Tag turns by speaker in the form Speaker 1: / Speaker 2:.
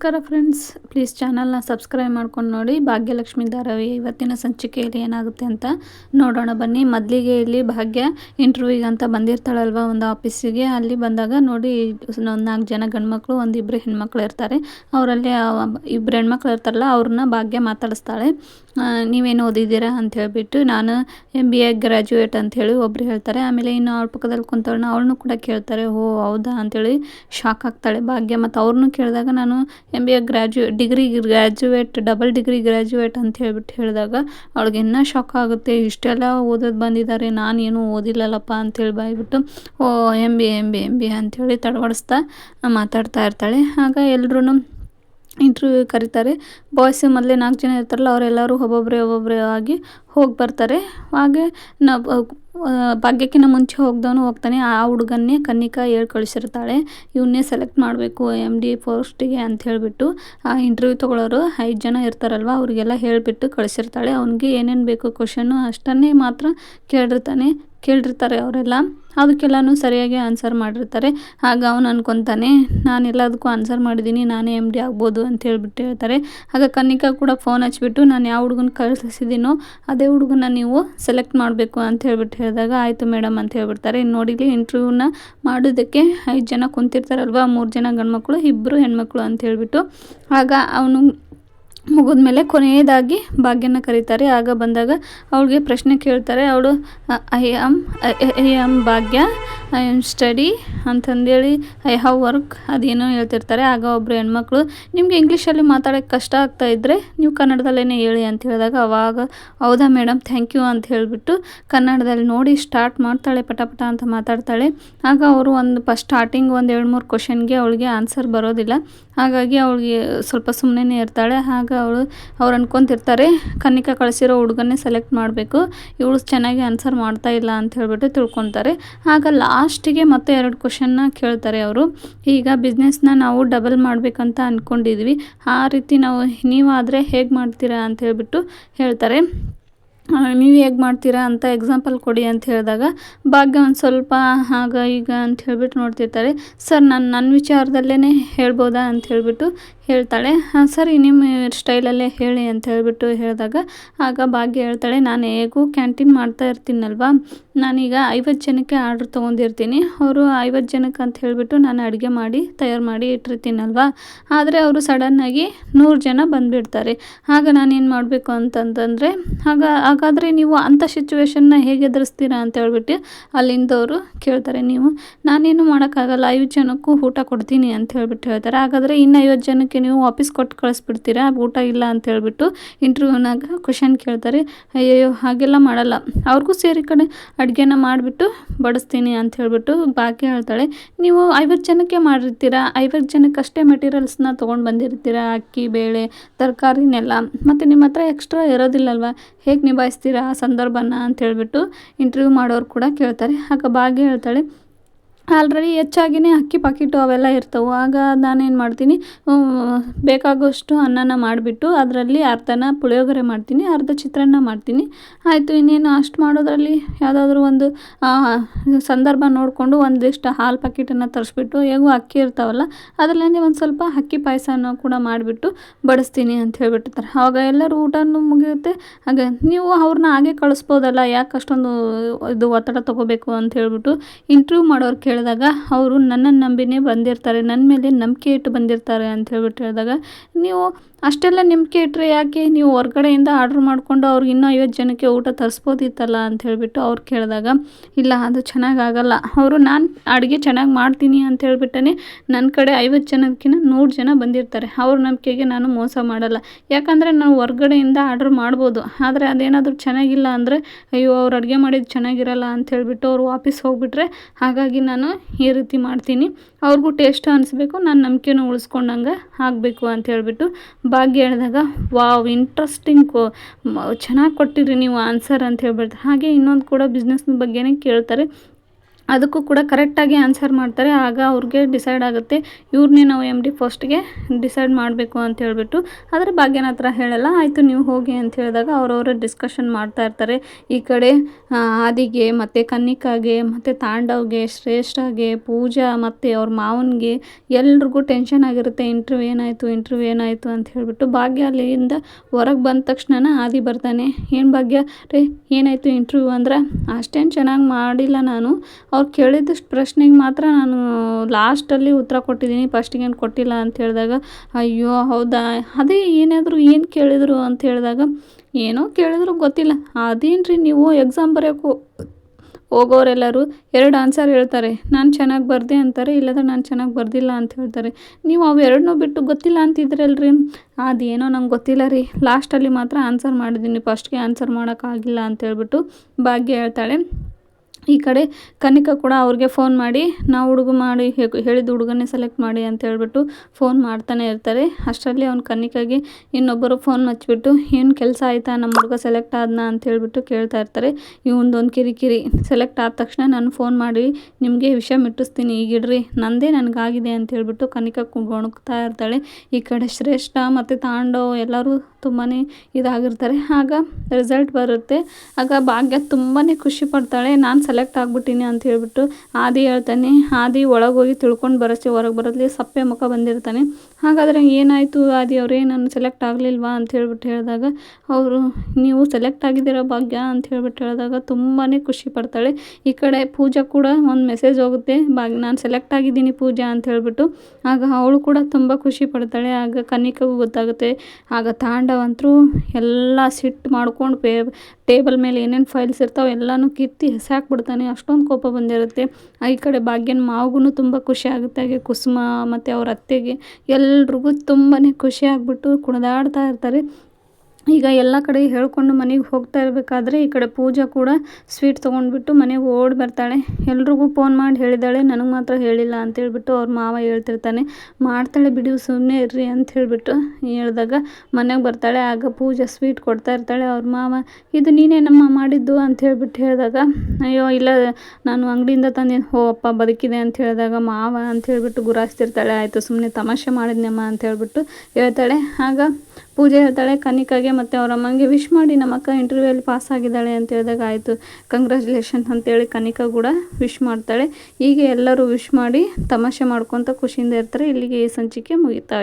Speaker 1: ನಮಸ್ಕಾರ friends please ಚಾನಲ್ನ subscribe ಮಾಡ್ಕೊಂಡು ನೋಡಿ. ಭಾಗ್ಯಲಕ್ಷ್ಮಿ ಧಾರಾವಿ ಇವತ್ತಿನ ಸಂಚಿಕೆಯಲ್ಲಿ ಏನಾಗುತ್ತೆ ಅಂತ ನೋಡೋಣ. ಬನ್ನಿ, ಮೊದಲಿಗೆ ಇಲ್ಲಿ ಭಾಗ್ಯ ಇಂಟರ್ವ್ಯೂಗೆ ಅಂತ ಬಂದಿರ್ತಾಳಲ್ವ ಒಂದು ಆಫೀಸಿಗೆ ಅಲ್ಲಿ ಬಂದಾಗ ನೋಡಿ, ಒಂದು ನಾಲ್ಕು ಜನ ಗಂಡ್ಮಕ್ಳು, ಒಂದು ಇಬ್ಬರು ಹೆಣ್ಮಕ್ಳು ಇರ್ತಾರೆ. ಅವರಲ್ಲಿ ಇಬ್ಬರು ಹೆಣ್ಮಕ್ಳು ಇರ್ತಾರಲ್ಲ, ಅವ್ರನ್ನ ಭಾಗ್ಯ ಮಾತಾಡಿಸ್ತಾಳೆ. ನೀವೇನು ಓದಿದ್ದೀರಾ ಅಂತ ಹೇಳಿಬಿಟ್ಟು ನಾನು ಎಂ ಬಿ ಎ ಗ್ರ್ಯಾಜುಯೇಟ್ ಅಂಥೇಳಿ ಒಬ್ರು ಹೇಳ್ತಾರೆ. ಆಮೇಲೆ ಇನ್ನು ಅವ್ರ ಪಕ್ಕದಲ್ಲಿ ಕುಂತವ್ರನ್ನ ಅವ್ರನ್ನೂ ಕೂಡ ಕೇಳ್ತಾರೆ, ಓ, ಹೌದಾ? ಅಂಥೇಳಿ ಶಾಕ್ ಆಗ್ತಾಳೆ ಭಾಗ್ಯ. ಮತ್ತು ಅವ್ರನ್ನೂ ಕೇಳಿದಾಗ ನಾನು M B A ಗ್ರ್ಯಾಜು degree graduate double degree graduate ಅಂತ ಹೇಳ್ಬಿಟ್ಟು ಹೇಳಿದಾಗ ಅವಳಿಗೆ ಇನ್ನೂ ಶಾಕ್ ಆಗುತ್ತೆ. ಇಷ್ಟೆಲ್ಲ ಓದೋದು ಬಂದಿದ್ದಾರೆ ನಾನು ಏನೂ ಓದಿಲ್ಲಲ್ಲಪ್ಪ ಅಂತೇಳಿ ಬಾಯ್ಬಿಟ್ಟು, ಓ M B M B M B ಅಂಥೇಳಿ ತಡವಡಿಸ್ತಾ ಮಾತಾಡ್ತಾ ಇರ್ತಾಳೆ. ಆಗ ಎಲ್ರೂ ಇಂಟರ್ವ್ಯೂ ಕರೀತಾರೆ. ಬಾಯ್ಸ್ ಮೊದಲೇ ನಾಲ್ಕು ಜನ ಇರ್ತಾರಲ್ಲ ಅವರೆಲ್ಲರೂ ಒಬ್ಬೊಬ್ಬರೇ ಒಬ್ಬೊಬ್ಬರೇ ಆಗಿ ಹೋಗಿ ಬರ್ತಾರೆ. ಹಾಗೆ ನ ಭಾಗ್ಯಕ್ಕಿಂತ ಮುಂಚೆ ಹೋಗ್ದವನು ಹೋಗ್ತಾನೆ. ಆ ಹುಡುಗನ್ನೇ ಕನ್ನಿಕಾ ಹೇಳಿ ಕಳಿಸಿರ್ತಾಳೆ. ಇವನ್ನೇ ಸೆಲೆಕ್ಟ್ ಮಾಡಬೇಕು ಎಂ ಡಿ ಪೋಸ್ಟಿಗೆ ಅಂತ ಹೇಳಿಬಿಟ್ಟು, ಆ ಇಂಟರ್ವ್ಯೂ ತೊಗೊಳೋರು ಐದು ಜನ ಇರ್ತಾರಲ್ವ, ಅವರಿಗೆಲ್ಲ ಹೇಳಿಬಿಟ್ಟು ಕಳಿಸಿರ್ತಾಳೆ. ಅವನಿಗೆ ಏನೇನು ಬೇಕು ಕ್ವಶನ್ನು ಅಷ್ಟನ್ನೇ ಮಾತ್ರ ಕೇಳಿರ್ತಾನೆ, ಕೇಳಿರ್ತಾರೆ ಅವರೆಲ್ಲ. ಅದಕ್ಕೆಲ್ಲನೂ ಸರಿಯಾಗಿ ಆನ್ಸರ್ ಮಾಡಿರ್ತಾರೆ. ಆಗ ಅವನು ಅನ್ಕೊತಾನೆ ನಾನು ಎಲ್ಲದಕ್ಕೂ ಆನ್ಸರ್ ಮಾಡಿದ್ದೀನಿ ನಾನೇ ಎಂ ಡಿ ಆಗ್ಬೋದು ಅಂತ ಹೇಳಿಬಿಟ್ಟು ಹೇಳ್ತಾರೆ. ಆಗ ಕನ್ನಿಕಾ ಕೂಡ ಫೋನ್ ಹಚ್ಬಿಟ್ಟು, ನಾನು ಯಾವ ಹುಡುಗನ ಕಳಿಸಿದ್ದೀನೋ ಅದೇ ಹುಡುಗನ ನೀವು ಸೆಲೆಕ್ಟ್ ಮಾಡಬೇಕು ಅಂತ ಹೇಳ್ಬಿಟ್ಟು ಹೇಳಿದಾಗ, ಆಯಿತು ಮೇಡಮ್ ಅಂತ ಹೇಳ್ಬಿಡ್ತಾರೆ. ಇನ್ನು ನೋಡಿಲಿ ಇಂಟರ್ವ್ಯೂನ ಮಾಡೋದಕ್ಕೆ ಐದು ಜನ ಕುಂತಿರ್ತಾರಲ್ವ? ಮೂರು ಜನ ಗಂಡ್ಮಕ್ಳು ಇಬ್ಬರು ಹೆಣ್ಮಕ್ಳು ಅಂತ ಹೇಳ್ಬಿಟ್ಟು. ಆಗ ಅವನು ಮುಗಿದ ಮೇಲೆ ಕೊನೆಯದಾಗಿ ಭಾಗ್ಯನ ಕರೀತಾರೆ. ಆಗ ಬಂದಾಗ ಅವಳಿಗೆ ಪ್ರಶ್ನೆ ಕೇಳ್ತಾರೆ. ಅವಳು I am I am Bhagya I am study ಅಂತಂದೇಳಿ ಐ ಹ್ಯಾವ್ ವರ್ಕ್ ಅದೇನೋ ಹೇಳ್ತಿರ್ತಾರೆ. ಆಗ ಒಬ್ಬರು ಹೆಣ್ಮಕ್ಳು, ನಿಮಗೆ ಇಂಗ್ಲೀಷಲ್ಲಿ ಮಾತಾಡೋಕ್ಕೆ ಕಷ್ಟ ಆಗ್ತಾ ಇದ್ದರೆ ನೀವು ಕನ್ನಡದಲ್ಲೇ ಹೇಳಿ ಅಂತ ಹೇಳಿದಾಗ ಅವಾಗ, ಹೌದಾ ಮೇಡಮ್ ಥ್ಯಾಂಕ್ ಯು ಅಂತ ಹೇಳಿಬಿಟ್ಟು ಕನ್ನಡದಲ್ಲಿ ನೋಡಿ ಸ್ಟಾರ್ಟ್ ಮಾಡ್ತಾಳೆ ಪಟ ಪಟ ಅಂತ ಮಾತಾಡ್ತಾಳೆ. ಆಗ ಅವರು ಒಂದು ಫಸ್ಟ್ ಸ್ಟಾರ್ಟಿಂಗ್ ಒಂದು ಎರಡು ಮೂರು ಕ್ವಶನ್ಗೆ ಅವಳಿಗೆ ಆನ್ಸರ್ ಬರೋದಿಲ್ಲ. ಹಾಗಾಗಿ ಅವಳಿಗೆ ಸ್ವಲ್ಪ ಸುಮ್ಮನೆ ಇರ್ತಾಳೆ. ಆಗ ಅವಳು, ಅವ್ರು ಅನ್ಕೊಂತಿರ್ತಾರೆ, ಕನ್ನಿಕಾ ಕಳಿಸಿರೋ ಹುಡುಗನ್ನೇ ಸೆಲೆಕ್ಟ್ ಮಾಡಬೇಕು. ಇವಳು ಚೆನ್ನಾಗಿ ಆನ್ಸರ್ ಮಾಡ್ತಾ ಇಲ್ಲ ಅಂತ ಹೇಳಿಬಿಟ್ಟು ತಿಳ್ಕೊತಾರೆ. ಆಗ ಲಾಸ್ಟಿಗೆ ಮತ್ತೆ ಎರಡು ಕ್ವಶನ್ನ ಕೇಳ್ತಾರೆ ಅವರು. ಈಗ ಬಿಸ್ನೆಸ್ನ ನಾವು ಡಬಲ್ ಮಾಡಬೇಕಂತ ಅಂದ್ಕೊಂಡಿದ್ವಿ ಆ ರೀತಿ ನಾವು ನೀವಾದರೆ ಹೇಗೆ ಮಾಡ್ತೀರಾ ಅಂತ ಹೇಳ್ಬಿಟ್ಟು ಹೇಳ್ತಾರೆ. ನೀವು ಹೇಗೆ ಮಾಡ್ತೀರಾ ಅಂತ ಎಕ್ಸಾಂಪಲ್ ಕೊಡಿ ಅಂತ ಹೇಳಿದಾಗ, ಭಾಗ್ಯ ಒಂದು ಸ್ವಲ್ಪ ಆಗ ಈಗ ಅಂತ ಹೇಳಿಬಿಟ್ಟು ನೋಡ್ತಿರ್ತಾರೆ. ಸರ್, ನಾನು ನನ್ನ ವಿಚಾರದಲ್ಲೇ ಹೇಳ್ಬೋದಾ ಅಂತ ಹೇಳಿಬಿಟ್ಟು ಹೇಳ್ತಾಳೆ. ಹಾಂ, ಸರಿ ನಿಮ್ಮ ಸ್ಟೈಲಲ್ಲೇ ಹೇಳಿ ಅಂತ ಹೇಳಿಬಿಟ್ಟು ಹೇಳಿದಾಗ, ಆಗ ಭಾಗ್ಯ ಹೇಳ್ತಾಳೆ, ನಾನು ಹೇಗೂ ಕ್ಯಾಂಟೀನ್ ಮಾಡ್ತಾ ಇರ್ತೀನಲ್ವ? ನಾನೀಗ ಐವತ್ತು ಜನಕ್ಕೆ ಆರ್ಡ್ರ್ ತೊಗೊಂಡಿರ್ತೀನಿ. ಅವರು ಐವತ್ತು ಜನಕ್ಕೆ ಅಂತ ಹೇಳಿಬಿಟ್ಟು ನಾನು ಅಡುಗೆ ಮಾಡಿ, ತಯಾರು ಮಾಡಿ ಇಟ್ಟಿರ್ತೀನಲ್ವ? ಆದರೆ ಅವರು ಸಡನ್ನಾಗಿ ನೂರು ಜನ ಬಂದುಬಿಡ್ತಾರೆ. ಆಗ ನಾನೇನು ಮಾಡಬೇಕು ಅಂತಂತಂದರೆ ಆಗ ಹಾಗಾದರೆ ನೀವು ಅಂಥ ಸಿಚುವೇಶನ್ನ ಹೇಗೆ ಎದುರಿಸ್ತೀರಾ ಅಂತ ಹೇಳ್ಬಿಟ್ಟು ಅಲ್ಲಿಂದವರು ಕೇಳ್ತಾರೆ ನೀವು. ನಾನೇನು ಮಾಡೋಕ್ಕಾಗಲ್ಲ ಐವತ್ತು ಜನಕ್ಕೂ ಊಟ ಕೊಡ್ತೀನಿ ಅಂತ ಹೇಳ್ಬಿಟ್ಟು ಹೇಳ್ತಾರೆ. ಹಾಗಾದರೆ ಇನ್ನು ಐವತ್ತು ಜನಕ್ಕೆ ನೀವು ವಾಪಸ್ ಕೊಟ್ಟು ಕಳಿಸ್ಬಿಡ್ತೀರಾ? ಊಟ ಇಲ್ಲ ಅಂತ ಹೇಳ್ಬಿಟ್ಟು ಇಂಟರ್ವ್ಯೂನಾಗ ಕ್ವಶನ್ ಕೇಳ್ತಾರೆ. ಅಯ್ಯೋ ಹಾಗೆಲ್ಲ ಮಾಡಲ್ಲ. ಅವ್ರಿಗೂ ಸೇರಿ ಕಡೆ ಅಡುಗೆನ ಮಾಡಿಬಿಟ್ಟು ಬಡಿಸ್ತೀನಿ ಅಂತ ಹೇಳ್ಬಿಟ್ಟು ಬಾಕಿ ಹೇಳ್ತಾಳೆ. ನೀವು ಐವತ್ತು ಜನಕ್ಕೆ ಮಾಡಿರ್ತೀರಾ? ಐವತ್ತು ಜನಕ್ಕೆ ಅಷ್ಟೇ ಮೆಟೀರಿಯಲ್ಸ್ನ ತೊಗೊಂಡು ಬಂದಿರ್ತೀರಾ? ಅಕ್ಕಿ, ಬೇಳೆ, ತರಕಾರಿನೆಲ್ಲ? ಮತ್ತು ನಿಮ್ಮ ಹತ್ರ ಎಕ್ಸ್ಟ್ರಾ ಇರೋದಿಲ್ಲಲ್ವ? ಹೇಗೆ ನಿಭಾಯಿಸ್ತೀರಾ ಆ ಸಂದರ್ಭನ ಅಂತ ಹೇಳ್ಬಿಟ್ಟು ಇಂಟರ್ವ್ಯೂ ಮಾಡೋರು ಕೂಡ ಕೇಳ್ತಾರೆ. ಆಗ ಭಾಗ್ಯ ಹೇಳ್ತಾಳೆ. ಆಲ್ರೆಡಿ ಹೆಚ್ಚಾಗಿನೇ ಅಕ್ಕಿ ಪಾಕಿಟು ಅವೆಲ್ಲ ಇರ್ತವೆ. ಆಗ ನಾನೇನು ಮಾಡ್ತೀನಿ ಬೇಕಾಗುವಷ್ಟು ಅನ್ನನ ಮಾಡಿಬಿಟ್ಟು ಅದರಲ್ಲಿ ಅರ್ಧನ ಪುಳಿಯೋಗರೆ ಮಾಡ್ತೀನಿ, ಅರ್ಧ ಚಿತ್ರಾನ್ನ ಮಾಡ್ತೀನಿ. ಆಯಿತು, ಇನ್ನೇನು ಅಷ್ಟು ಮಾಡೋದ್ರಲ್ಲಿ ಯಾವುದಾದ್ರೂ ಒಂದು ಸಂದರ್ಭ ನೋಡಿಕೊಂಡು ಒಂದಿಷ್ಟು ಹಾಲು ಪಾಕಿಟನ್ನು ತರಿಸ್ಬಿಟ್ಟು, ಹೇಗೂ ಅಕ್ಕಿ ಇರ್ತಾವಲ್ಲ ಅದರಲ್ಲೇ ಒಂದು ಸ್ವಲ್ಪ ಅಕ್ಕಿ ಪಾಯಸನ ಕೂಡ ಮಾಡಿಬಿಟ್ಟು ಬಡಿಸ್ತೀನಿ ಅಂತ ಹೇಳಿಬಿಟ್ಟಿರ್ತಾರೆ. ಆವಾಗ ಎಲ್ಲರೂ ಊಟನೂ ಮುಗಿಯುತ್ತೆ. ಹಾಗೆ ನೀವು ಅವ್ರನ್ನ ಹಾಗೆ ಕಳಿಸ್ಬೋದಲ್ಲ, ಯಾಕೆ ಅಷ್ಟೊಂದು ಇದು ಒತ್ತಡ ತೊಗೋಬೇಕು ಅಂತ ಹೇಳ್ಬಿಟ್ಟು ಇಂಟ್ರ್ಯೂ ಮಾಡೋರು ಕೇಳಿದಾಗ, ಅವರು ನನ್ನನ್ನು ನಂಬಿನೇ ಬಂದಿರ್ತಾರೆ ನನ್ನ ಮೇಲೆ ನಂಬಿಕೆ ಇಟ್ಟು ಬಂದಿರ್ತಾರೆ ಅಂತ ಹೇಳ್ಬಿಟ್ಟು ಹೇಳಿದಾಗ, ನೀವು ಅಷ್ಟೆಲ್ಲ ನಂಬಿಕೆ ಇಟ್ಟರೆ ಯಾಕೆ? ನೀವು ಹೊರ್ಗಡೆಯಿಂದ ಆರ್ಡ್ರ್ ಮಾಡಿಕೊಂಡು ಅವ್ರಿಗೆ ಇನ್ನೂ ಐವತ್ತು ಜನಕ್ಕೆ ಊಟ ತರಿಸ್ಬೋದಿತ್ತಲ್ಲ? ಅಂತ ಹೇಳಿಬಿಟ್ಟು ಅವ್ರು ಕೇಳಿದಾಗ, ಇಲ್ಲ, ಅದು ಚೆನ್ನಾಗಿ ಆಗಲ್ಲ. ಅವರು ನಾನು ಅಡುಗೆ ಚೆನ್ನಾಗಿ ಮಾಡ್ತೀನಿ ಅಂತ ಹೇಳ್ಬಿಟ್ಟೇ ನನ್ನ ಕಡೆ ಐವತ್ತು ಜನಕ್ಕಿಂತ ನೂರು ಜನ ಬಂದಿರ್ತಾರೆ. ಅವ್ರ ನಂಬಿಕೆಗೆ ನಾನು ಮೋಸ ಮಾಡಲ್ಲ. ಯಾಕಂದರೆ ನಾವು ಹೊರ್ಗಡೆಯಿಂದ ಆರ್ಡ್ರ್ ಮಾಡ್ಬೋದು. ಆದರೆ ಅದೇನಾದರೂ ಚೆನ್ನಾಗಿಲ್ಲ ಅಂದರೆ, ಅಯ್ಯೋ, ಅವ್ರು ಅಡುಗೆ ಮಾಡಿದ್ದು ಚೆನ್ನಾಗಿರಲ್ಲ ಅಂತ ಹೇಳಿಬಿಟ್ಟು ಅವ್ರು ವಾಪಸ್ ಹೋಗಿಬಿಟ್ರೆ, ಹಾಗಾಗಿ ನಾನು ಈ ರೀತಿ ಮಾಡ್ತೀನಿ. ಅವ್ರಿಗೂ ಟೇಸ್ಟ್ ಅನಿಸ್ಬೇಕು, ನಾನು ನಂಬಿಕೆನೂ ಉಳಿಸ್ಕೊಂಡಂಗೆ ಆಗಬೇಕು ಅಂತ ಹೇಳಿಬಿಟ್ಟು ಭಾಗ್ಯ ಹೇಳಿದಾಗ, ವಾವ್ ಕೊ ಚೆನ್ನಾಗಿ ಕೊಟ್ಟಿರಿ ನೀವು ಆನ್ಸರ್ ಅಂತ ಹೇಳ್ಬಿಡ್ತಾರೆ. ಹಾಗೆ ಇನ್ನೊಂದು ಕೂಡ ಬಿಸ್ನೆಸ್ ಬಗ್ಗೆನೇ ಕೇಳ್ತಾರೆ. ಅದಕ್ಕೂ ಕೂಡ ಕರೆಕ್ಟಾಗಿ ಆನ್ಸರ್ ಮಾಡ್ತಾರೆ. ಆಗ ಅವ್ರಿಗೆ ಡಿಸೈಡ್ ಆಗುತ್ತೆ ಇವ್ರನ್ನೇ ನಾವು ಎಂ ಡಿ ಫಸ್ಟ್ಗೆ ಡಿಸೈಡ್ ಮಾಡಬೇಕು ಅಂತ ಹೇಳಿಬಿಟ್ಟು. ಆದರೆ ಭಾಗ್ಯನ ಹತ್ರ ಹೇಳಲ್ಲ, ಆಯಿತು ನೀವು ಹೋಗಿ ಅಂತ ಹೇಳಿದಾಗ ಅವರವರ ಡಿಸ್ಕಷನ್ ಮಾಡ್ತಾ ಇರ್ತಾರೆ. ಈ ಕಡೆ ಆದಿಗೆ, ಮತ್ತು ಕನ್ನಿಕಾಗೆ, ಮತ್ತು ತಾಂಡವ್ಗೆ, ಶ್ರೇಷ್ಠಗೆ, ಪೂಜಾ, ಮತ್ತು ಅವ್ರ ಮಾವನಿಗೆ ಎಲ್ರಿಗೂ ಟೆನ್ಷನ್ ಆಗಿರುತ್ತೆ. ಇಂಟ್ರ್ವ್ಯೂ ಏನಾಯಿತು ಇಂಟ್ರ್ವ್ಯೂ ಏನಾಯಿತು ಅಂತ ಹೇಳಿಬಿಟ್ಟು ಭಾಗ್ಯ ಅಲ್ಲಿಂದ ಹೊರಗೆ ಬಂದ ತಕ್ಷಣ ಆದಿ ಬರ್ತಾನೆ. ಏನು ಭಾಗ್ಯ? ರೇ, ಏನಾಯಿತು ಇಂಟ್ರ್ವ್ಯೂ ಅಂದ್ರೆ? ಅಷ್ಟೇನು ಚೆನ್ನಾಗಿ ಮಾಡಿಲ್ಲ ನಾನು. ಅವ್ರು ಕೇಳಿದಷ್ಟು ಪ್ರಶ್ನೆಗೆ ಮಾತ್ರ ನಾನು ಲಾಸ್ಟಲ್ಲಿ ಉತ್ತರ ಕೊಟ್ಟಿದ್ದೀನಿ ಫಸ್ಟಿಗೇನು ಕೊಟ್ಟಿಲ್ಲ ಅಂತ ಹೇಳಿದಾಗ, ಅಯ್ಯೋ, ಹೌದಾ? ಅದೇ ಏನಾದರೂ ಏನು ಕೇಳಿದರು ಅಂತ ಹೇಳಿದಾಗ, ಏನೋ ಕೇಳಿದ್ರು, ಗೊತ್ತಿಲ್ಲ. ಅದೇನು ನೀವು ಎಕ್ಸಾಮ್ ಬರೆಯೋಕ್ಕೂ ಹೋಗೋರೆಲ್ಲರೂ ಎರಡು ಆನ್ಸರ್ ಹೇಳ್ತಾರೆ, ನಾನು ಚೆನ್ನಾಗಿ ಬರ್ದೆ ಅಂತಾರೆ, ಇಲ್ಲದ್ರೆ ನಾನು ಚೆನ್ನಾಗಿ ಬರ್ದಿಲ್ಲ ಅಂತ ಹೇಳ್ತಾರೆ. ನೀವು ಅವೆರಡನ್ನೂ ಬಿಟ್ಟು ಗೊತ್ತಿಲ್ಲ ಅಂತಿದ್ರಲ್ರಿ ಅದೇನೋ ನಂಗೆ ಗೊತ್ತಿಲ್ಲ ರೀ. ಲಾಸ್ಟಲ್ಲಿ ಮಾತ್ರ ಆನ್ಸರ್ ಮಾಡಿದ್ದೀನಿ ಫಸ್ಟ್ಗೆ ಆನ್ಸರ್ ಮಾಡೋಕ್ಕಾಗಿಲ್ಲ ಅಂತ ಹೇಳ್ಬಿಟ್ಟು ಭಾಗ್ಯ ಹೇಳ್ತಾಳೆ. ಈ ಕಡೆ ಕನಿಕ ಕೂಡ ಅವ್ರಿಗೆ ಫೋನ್ ಮಾಡಿ, ನಾವು ಹುಡುಗ ಮಾಡಿ ಹೇಳಿದ ಹುಡುಗನೇ ಸೆಲೆಕ್ಟ್ ಮಾಡಿ ಅಂತ ಹೇಳ್ಬಿಟ್ಟು ಫೋನ್ ಮಾಡ್ತಾನೆ ಇರ್ತಾರೆ. ಅಷ್ಟರಲ್ಲಿ ಅವ್ನು ಕನಿಕಾಗೆ ಇನ್ನೊಬ್ಬರು ಫೋನ್ ಹಚ್ಬಿಟ್ಟು ಏನು ಕೆಲಸ ಆಯಿತಾ? ನಮ್ಮ ಹುಡುಗ ಸೆಲೆಕ್ಟ್ ಆದ್ನಾ? ಅಂತ ಹೇಳ್ಬಿಟ್ಟು ಕೇಳ್ತಾ ಇರ್ತಾರೆ. ಇವೊಂದೊಂದು ಕಿರಿಕಿರಿ ಸೆಲೆಕ್ಟ್ ಆದ ತಕ್ಷಣ ನಾನು ಫೋನ್ ಮಾಡಿ, ನಿಮಗೆ ವಿಷಯ ಮುಟ್ಟಿಸ್ತೀನಿ ಈಗಿಡ್ರಿ ನಂದೇ ನನಗಾಗಿದೆ ಅಂತ ಹೇಳ್ಬಿಟ್ಟು ಕನಿಕಾ ಗೊಣಗ್ತಾ ಇರ್ತಾಳೆ. ಈ ಕಡೆ ಶ್ರೇಷ್ಠ ಮತ್ತು ತಾಂಡವ್ ಎಲ್ಲರೂ ತುಂಬಾ ಇದಾಗಿರ್ತಾರೆ. ಆಗ ರಿಸಲ್ಟ್ ಬರುತ್ತೆ. ಆಗ ಭಾಗ್ಯ ತುಂಬಾ ಖುಷಿ ಪಡ್ತಾಳೆ. ನಾನು ಸೆಲೆಕ್ಟ್ ಆಗ್ಬಿಟ್ಟಿನಿ ಅಂತ ಹೇಳ್ಬಿಟ್ಟು ಆದಿ ಹೇಳ್ತಾನೆ. ಆದಿ ಹೋಗಿ ತಿಳ್ಕೊಂಡು ಬರೋಷ್ಟೇ ಹೊರಗೆ ಬರೋದ್ಲಿ ಸಪ್ಪೆ ಮುಖ ಬಂದಿರ್ತಾನೆ. ಹಾಗಾದರೆ ಏನಾಯಿತು ಆದಿ ಅವರೇ, ನಾನು ಸೆಲೆಕ್ಟ್ ಆಗಲಿಲ್ವಾ ಅಂತ ಹೇಳ್ಬಿಟ್ಟು ಹೇಳಿದಾಗ, ಅವರು, ನೀವು ಸೆಲೆಕ್ಟ್ ಆಗಿದ್ದೀರ ಭಾಗ್ಯ? ಅಂತ ಹೇಳ್ಬಿಟ್ಟು ಹೇಳಿದಾಗ ತುಂಬಾ ಖುಷಿ ಪಡ್ತಾಳೆ. ಈ ಕಡೆ ಪೂಜಾ ಕೂಡ ಒಂದು ಮೆಸೇಜ್ ಹೋಗುತ್ತೆ ಭಾಗ್ಯ ನಾನು ಸೆಲೆಕ್ಟ್ ಆಗಿದ್ದೀನಿ ಪೂಜಾ ಅಂತ ಹೇಳ್ಬಿಟ್ಟು. ಆಗ ಅವಳು ಕೂಡ ತುಂಬ ಖುಷಿ ಪಡ್ತಾಳೆ. ಆಗ ಕನಿಕಗೂ ಗೊತ್ತಾಗುತ್ತೆ. ಆಗ ತಾಂಡವಂತರೂ ಎಲ್ಲ ಸಿಟ್ಟು ಮಾಡ್ಕೊಂಡು ಪೇ ಟೇಬಲ್ ಮೇಲೆ ಏನೇನು ಫೈಲ್ಸ್ ಇರ್ತಾವೆ ಎಲ್ಲನೂ ಕಿತ್ತಿ ಬಿಡ್ತಾನೆ ಅಷ್ಟೊಂದು ಕೋಪ ಬಂದಿರುತ್ತೆ. ಈ ಕಡೆ ಭಾಗ್ಯನ ಮಾವಗೂ ತುಂಬ ಖುಷಿ ಆಗುತ್ತೆ. ಹಾಗೆ ಕುಸುಮ ಮತ್ತು ಅವ್ರ ಅತ್ತೆಗೆ ಎಲ್ರಿಗೂ ತುಂಬಾ ಖುಷಿ ಆಗಿಬಿಟ್ಟು ಕುಣಿದಾಡ್ತಾ ಇರ್ತಾರೆ. ಈಗ ಎಲ್ಲ ಕಡೆ ಹೇಳ್ಕೊಂಡು ಮನೆಗೆ ಹೋಗ್ತಾ ಇರಬೇಕಾದ್ರೆ ಈ ಕಡೆ ಪೂಜಾ ಕೂಡ ಸ್ವೀಟ್ ತೊಗೊಂಡ್ಬಿಟ್ಟು ಮನೆಗೆ ಓಡಿ ಬರ್ತಾಳೆ. ಎಲ್ರಿಗೂ ಫೋನ್ ಮಾಡಿ ಹೇಳಿದ್ದಾಳೆ ನನಗೆ ಮಾತ್ರ ಹೇಳಿಲ್ಲ ಅಂತ ಹೇಳ್ಬಿಟ್ಟು ಅವ್ರ ಮಾವ ಹೇಳ್ತಿರ್ತಾನೆ. ಮಾಡ್ತಾಳೆ ಬಿಡಿ ಸುಮ್ಮನೆ ಇರ್ರಿ ಅಂತ ಹೇಳಿಬಿಟ್ಟು ಹೇಳಿದಾಗ ಮನೆಗೆ ಬರ್ತಾಳೆ. ಆಗ ಪೂಜಾ ಸ್ವೀಟ್ ಕೊಡ್ತಾ ಇರ್ತಾಳೆ ಅವ್ರ ಮಾವ. ಇದು ನೀನೇ ನಮ್ಮ ಮಾಡಿದ್ದು ಅಂತ ಹೇಳ್ಬಿಟ್ಟು ಹೇಳಿದಾಗ, ಅಯ್ಯೋ, ಇಲ್ಲ, ನಾನು ಅಂಗಡಿಯಿಂದ ತಂದೆ ಹೋ ಅಪ್ಪ, ಬದುಕಿದೆ ಅಂತ ಹೇಳಿದಾಗ ಮಾವ ಅಂತ ಹೇಳ್ಬಿಟ್ಟು ಗುರಾಯಿಸ್ತಿರ್ತಾಳೆ. ಆಯಿತು ಸುಮ್ಮನೆ ತಮಾಷೆ ಮಾಡಿದ್ನಮ್ಮ ಅಂತ ಹೇಳ್ಬಿಟ್ಟು ಹೇಳ್ತಾಳೆ. ಆಗ ಪೂಜೆ ಹೇಳ್ತಾಳೆ, ಕನಿಕಾಗೆ ಮತ್ತು ಅವ್ರ ಅಮ್ಮಂಗೆ, ವಿಶ್ ಮಾಡಿ ನಮ್ಮ ಅಕ್ಕ ಇಂಟರ್ವ್ಯೂಯಲ್ಲಿ ಪಾಸ್ ಆಗಿದ್ದಾಳೆ ಅಂತ ಹೇಳಿದಾಗ ಆಯಿತು. ಕಂಗ್ರ್ಯಾಚುಲೇಷನ್ ಅಂತೇಳಿ ಕನಿಕಾ ಕೂಡ ವಿಶ್ ಮಾಡ್ತಾಳೆ. ಹೀಗೆ ಎಲ್ಲರೂ ವಿಶ್ ಮಾಡಿ ತಮಾಷೆ ಮಾಡ್ಕೊತ ಖುಷಿಯಿಂದ ಇರ್ತಾರೆ. ಇಲ್ಲಿಗೆ ಈ ಸಂಚಿಕೆ ಮುಗಿತಾ